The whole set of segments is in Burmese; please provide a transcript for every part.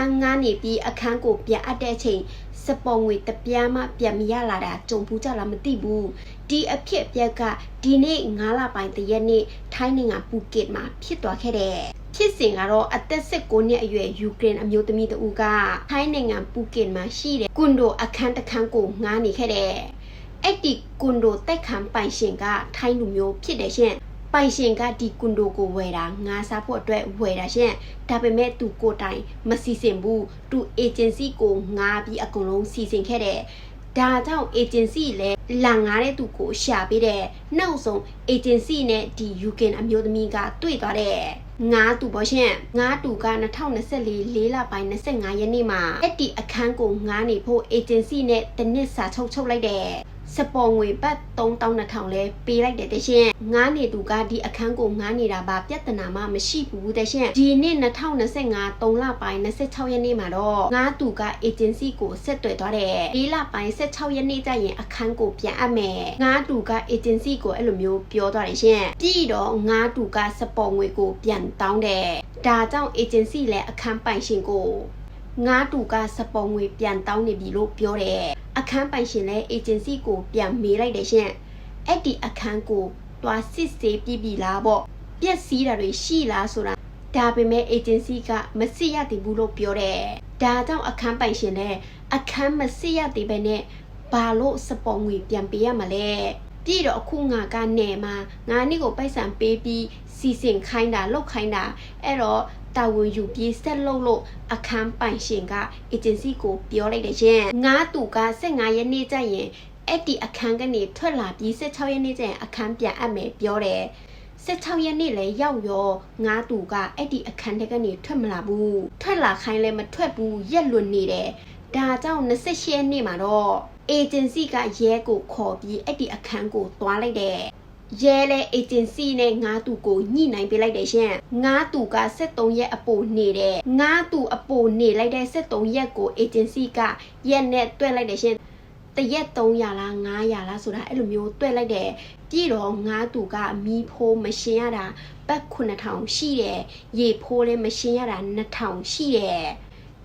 န်းငားနေပြီးအခန်းကိုပြန်အပ်တဲ့အချိန်စပေါ်ငွေတပြားမှပြန်မရလာတာကြုံဘူးကြလားမသိဘူးဒီအဖြစ်အပျက်ကဒီနေ့9လပိုင်းတရက်နေ့ထိုင်းနိုင်ငံပူကစ်မှာဖြစ်သွားခဲ့တယ်ဖြစ်စဉ်ကတော့အသက်16နှစ်အရွယ်ယူကရိန်းအမျိုးသမီးတဦးကထိုင်းနိုင်ငံပူကစ်မှာရှိတဲ့ကွန်ဒိုအခန်းတစ်ခန်းကိုငားနေခဲ့တယ်အဲ့ဒီကွန်ဒိုတက်ခံပိုင်ရှင်ကထိုင်းလူမျိုးဖြစ်တယ်ရှင် ပိုင်ရှင်ကဒီကွန်ဒိုကိုဝယ်တာငါးစားဖို့အတွက်ဝယ်တာရှင်ဒါပေမဲ့သူကိုယ်တိုင်မစီစဉ်ဘူးသူအေဂျင်စီကိုငားပြီးအကုန်လုံးစီစဉ်ခဲ့တယ်ဒါကြောင့် agency လည်းလာငားတဲ့သူကိုရှာပေးတယ်နောက်ဆုံး agency နဲ့ဒီ UK အမျိုးသမီးကတွေ့သွားတယ်ငါတူပေါ့ရှင်ငါတူက2024လေးလပိုင်း25ရက်နေ့မှာအဲ့ဒီအခန်းကိုငားနေဖို့ agency နဲ့တနစ်စာချုပ်ချုပ်လိုက်တယ် စပေါ်ငွေပတ်3200လဲပေးလိုက်တယ်တရှင်ငားနေသူကဒီအခန်းကိုငားနေတာပါပြဿနာမှမရှိဘူးတရှင်ဒီနှစ်2025 3လပိုင်း26ရက်နေ့မှာတော့ငားသူက agency ကိုဆက်သွယ်သွားတယ်4လပိုင်း16ရက်နေ့ကျရင်အခန်းကိုပြန်အပ်မယ်ငားသူက agency ကိုအဲ့လိုမျိုးပြောသွားတယ်ရှင်ပြီးတော့ငားသူကစပေါ်ငွေကိုပြန်တောင်းတယ်ဒါကြောင့် agency လည်းအခန်းပိုင်ရှင်ကို ငားတူကစပေါ်ငွေပြန်တောင်းနေပြီလို့ပြောတယ်အခန်းပိုင်ရှင်လည်း agency ကိုပြန်မေးလိုက်တယ်ရှင်အဲ့ဒီအခန်းကိုတွားစစ်ဆေးပြီးပြီလားပေါ့ပြက်စီးတာတွေရှိလားဆိုတာဒါပေမဲ့ agency ကမစစ်ရသေးဘူးလို့ပြောတယ်ဒါကြောင့်အခန်းပိုင်ရှင်လည်းအခန်းမစစ်ရသေးပဲနဲ့ဘာလို့စပေါ်ငွေပြန်ပေးရမလဲ ပြည်တော့အခုငါကနေမှာငါနေ့ကိုပိုက်ဆံပေးပြီးစီစဉ်ခိုင်းတာလောက်ခိုင်းတာအဲ့တော့တာဝန်ယူပြီးဆက်လုပ်လို့အခန်းပိုင်ရှင်က agency ကိုပြောလိုက်တယ်ရှင်ငါတူက15ရက်နေ့ကျရင်အဲ့ဒီအခန်းကနေထွက်လာပြီး16ရက်နေ့ကျရင်အခန်းပြန်အပ်မယ်ပြောတယ်16ရက်နေ့လဲရောက်ရောငါတူကအဲ့ဒီအခန်းထဲကနေထွက်မလာဘူးထွက်လာခိုင်းလဲမထွက်ဘူးရက်လွန်နေတယ်ဒါကြောင့်28ရက်နေ့မှာတော့ agency ကရဲကိုခေါ်ပြီးအဲ့ဒီအခန်းကိုသွားလိုက်တယ်ရဲလဲ agency နဲ့ငါးသူကိုညှိနှိုင်းပေးလိုက်တယ်ရှင်ငါးသူက73ရက်အပိုနေတယ်ငါးသူအပိုနေလိုက်တဲ့73ရက်ကို agency ကရက်နဲ့တွက်လိုက်တယ်ရှင်တရက်300လား900လားဆိုတာအဲ့လိုမျိုးတွက်လိုက်တယ်ပြည်တော့ငါးသူကမီးဖိုးမရှင်ရတာပတ်9000ရှိတယ်ရေဖိုးလည်းမရှင်ရတာ2000ရှိတယ်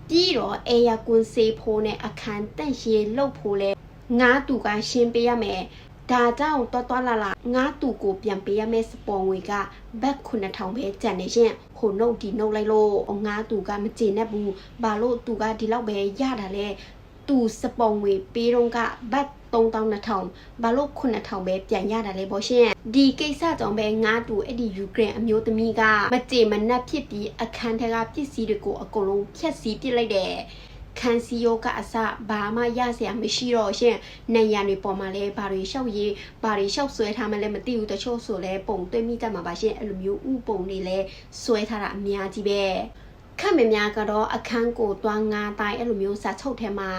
ပြီးတော့အေယာကွန်စေးဖိုးနဲ့အခန်းတန့်ရှည်လှုပ်ဖိုးလဲ ငါးသူကရှင်းပေးရမယ်ဒါကြောင့်တော်တော်လာလာငါးသူကိုပြန်ပေးရမယ့်စပေါ်ငွေကဘတ်9000ပဲကျန်နေရှင်ဟိုနှုတ်ဒီနှုတ်လိုက်လို့ငါးသူကမကျေနပ်ဘူးဘာလို့သူကဒီလောက်ပဲရတာလဲသူစပေါ်ငွေပေးတော့ကဘတ်3200ဘာလို့9000ပဲပြန်ရတာလဲပေါ့ရှင်ဒီကိစ္စကြောင့်ပဲငါတူအဲ့ဒီယူကရိန်းအမျိုးသမီးကမကြေမနက်ဖြစ်ပြီးအခန်းထဲကပစ္စည်းတွေကိုအကုန်လုံးဖျက်ဆီးပစ်လိုက်တယ် ခန်းစီယောကအစဘာမှရစရာမရှိတော့ရှင်နေရံတွေပေါ်မှာလဲဘာတွေရှောက်ရေးဘာတွေရှောက်ဆွဲထားမှလည်းမသိဘူးတချို့ဆိုလဲပုံသွင်းမိတတ်မှာပါရှင်အဲ့လိုမျိုးဥပုံတွေလဲဆွဲထားတာအများကြီးပဲခက်မများကတော့အခန်းကိုတွားငါးတိုင်းအဲ့လိုမျိုးစာချုပ်ထဲမှာ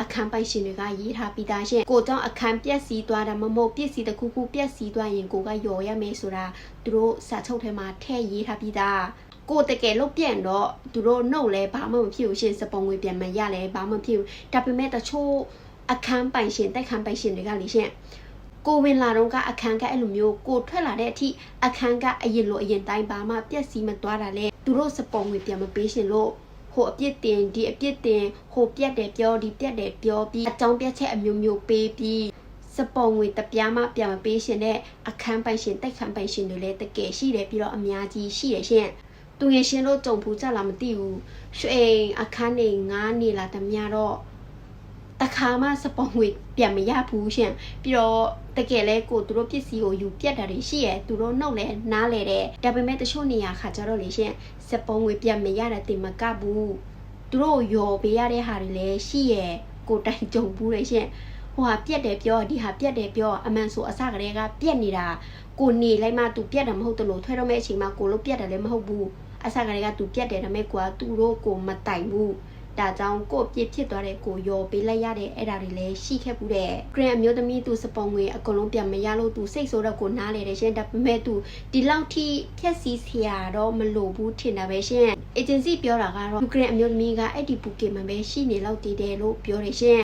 အခန်းပိုင်ရှင်တွေကရေးထားပြီးသားရှင်ကိုကြောင့်အခန်းပြက်စီးသွားတာမမဟုတ်ပြက်စီးတစ်ခုခုပြက်စီးသွားရင်ကိုကယော်ရမယ်ဆိုတာသူတို့စာချုပ်ထဲမှာထည့်ရေးထားပြီးသား ကိုတကယ်လို့ပြန်တော့သူတို့နှုတ်လဲဘာမှမဖြစ်ဘူးရှင်စပုံငွေပြန်မရလဲဘာမှမဖြစ်ဘူးဒါပေမဲ့တချို့အခန်းပိုင်ရှင်တက်ခန်းပိုင်ရှင်တွေကလေရှင်ကိုဝင်လာတော့ကအခန်းကအဲ့လိုမျိုးကိုထွက်လာတဲ့အထိအခန်းကအရင်လိုအရင်တိုင်းဘာမှပြက်စီးမသွားတာလဲသူတို့စပုံငွေပြန်မပေးရှင်လို့ဟိုအပြစ်တင်ဒီအပြစ်တင်ဟိုပြက်တယ်ပြောဒီပြက်တယ်ပြောပြီးအကြောင်းပြက်ချက်အမျိုးမျိုးပေးပြီးစပုံငွေတပြားမှပြန်မပေးရှင်တဲ့အခန်းပိုင်ရှင်တက်ခန်းပိုင်ရှင်တွေလည်းတကယ်ရှိတယ်ပြီးတော့အများကြီးရှိရရှင် သူငယ်ရှင်တို့ကြုံဖူးကြလားမသိဘူးရွှေအခန်းနေငားနေလာတမတော့တခါမှစပုံငွေပြန်မရဘူးရှင်ပြီးတော့တကယ်လဲကိုသူတို့ပစ္စည်းကိုယူပြတ်တာတွေရှိရသူတို့နှုတ်လဲနားလဲတဲ့ဒါပေမဲ့တချို့နေရာခါကြတော့လေရှင်စပုံငွေပြန်မရတာတင်မကဘူးသူတို့ယော်ပေးရတဲ့ဟာတွေလည်းရှိရကိုတိုင်ကြုံဘူးလေရှင်ဟိုဟာပြက်တယ်ပြောဒီဟာပြက်တယ်ပြောအမှန်ဆိုအစကတည်းကပြက်နေတာကိုနေလိုက်မှသူပြက်တာမဟုတ်တလို့ထွဲတော့မဲ့အချိန်မှာကိုလို့ပြက်တယ်လည်းမဟုတ်ဘူး အစကတည်းကသူပြက်တယ်ဒါပေမဲ့ကိုကသူတို့ကိုမတိုင်ဘူးဒါကြောင့်ကိုပြစ်ဖြစ်သွားတဲ့ကိုရောပေးလိုက်ရတဲ့အဲ့ဒါတွေလည်းရှိခဲ့ဘူးတဲ့ဂရန်အမျိုးသမီးသူစပုံငွေအကုန်လုံးပြန်မရလို့သူစိတ်ဆိုးတော့ကိုနားလေတယ်ရှင်ဒါပေမဲ့သူဒီလောက်ထိဖြက်စီးစရာတော့မလိုဘူးထင်တာပဲရှင် agency ပြောတာကတော့ယူကရိန်းအမျိုးသမီးကအဲ့ဒီဘူကေမှာပဲရှိနေလောက်တည်တယ်လို့ပြောတယ်ရှင်